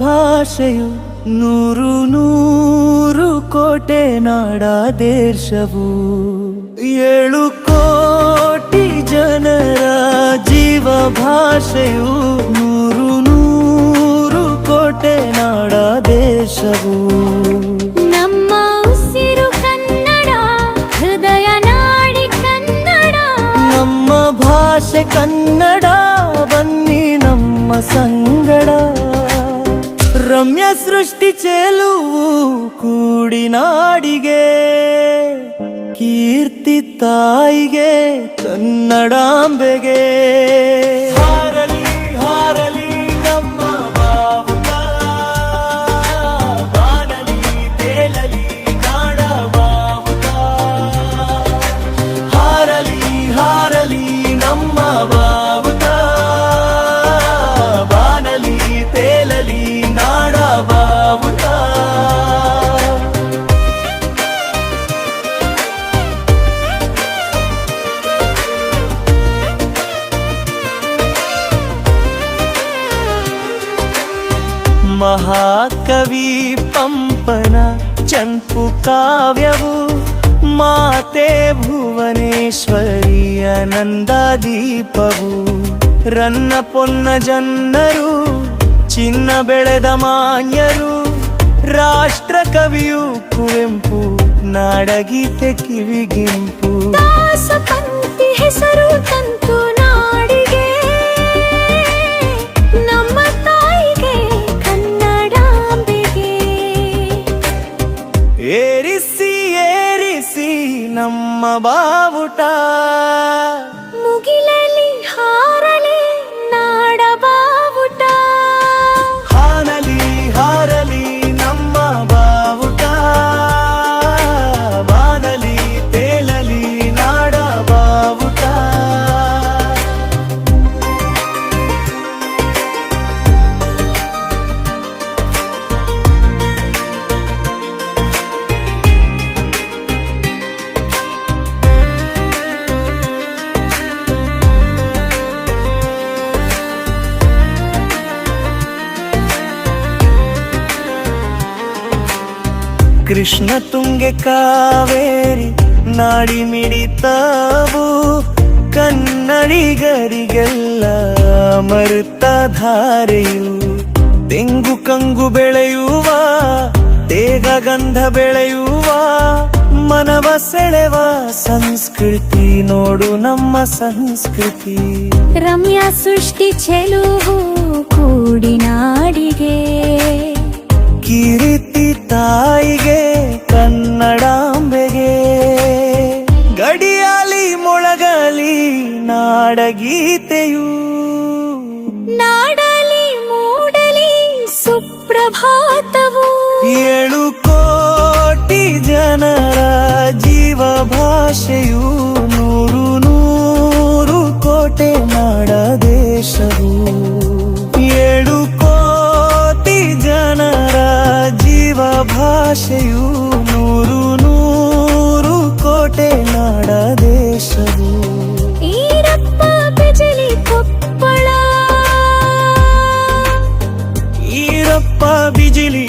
ಭಾಷೆಯು ನೂರು ನೂರು ಕೋಟೆ ನಾಡ ದೇಶವು ಏಳು ಕೋಟಿ ಜನರ ಜೀವ ಭಾಷೆಯು ನೂರು ನೂರು ಕೋಟೆ ನಾಡ ದೇಶವು ನಮ್ಮ ಕನ್ನಡ ಹೃದಯ ನಾಡಿ ನಮ್ಮ ಭಾಷೆ ಕನ್ನಡ ಬನ್ನಿ ಸಂಗಡ ರಮ್ಯ ಸೃಷ್ಟಿ ಚೆಲುವು ಕೂಡಿ ನಾಡಿಗೆ ಕೀರ್ತಿ ತಾಯಿಗೆ ಕನ್ನಡಾಂಬೆಗೆ. ಮಹಾಕವಿ ಪಂಪನ ಚಂಪು ಕಾವ್ಯವು ಮಾತೆ ಭುವನೇಶ್ವರಿಯ ನಂದಾದೀಪವು. ರನ್ನ ಪೊನ್ನ ಜನ್ನರು, ಚಿನ್ನ ಬೆಳೆದ ಮಾನ್ಯರು, ರಾಷ್ಟ್ರ ಕವಿಯು ಕುವೆಂಪು, ನಾಡಗೀತೆ ಕಿವಿಗಿಂಪು ಹೆಸರು ತಂತು నమ్మబావుట ಕೃಷ್ಣ ತುಂಗೆ ಕಾವೇರಿ ನಾಡಿ ಮಿಡಿತಾವು ಕನ್ನಡಿಗರಿಗೆಲ್ಲ ಮರುತ ಧಾರೆಯು ತೆಂಗು ಕಂಗು ಬೆಳೆಯುವ ತೇಗ ಗಂಧ ಬೆಳೆಯುವ ಮನವ ಸೆಳೆವ ಸಂಸ್ಕೃತಿ ನೋಡು ನಮ್ಮ ಸಂಸ್ಕೃತಿ. ರಮ್ಯ ಸೃಷ್ಟಿ ಚೆಲುವು ಕೂಡಿ ನಾಡಿಗೆ. ಕಿರಿತಿ ತಾಯಿಗೆ ಕನ್ನಡಾಂಬೆಗೆ ಗಡಿಯಾಲಿ ಮೊಳಗಲಿ ನಾಡಗೀತೆಯು. ನಾಡಲಿ ಮೂಡಲಿ ಸುಪ್ರಭಾತವು. ಏಳು ಕೋಟಿ ಜನರ ಜೀವ ಭಾಷೆಯು ನೂರು ನೂರು ಕೋಟೆ ನಾಡ ದೇಶವು. ಭಾಷೆಯು ನೂರು ನೂರು ಕೋಟೆ ನಾಡ ದೇಶವು. ಈರಪ್ಪ ಬಿಜಲಿ ಕೊಪ್ಪಳ. ಈರಪ್ಪ ಬಿಜಿಲಿ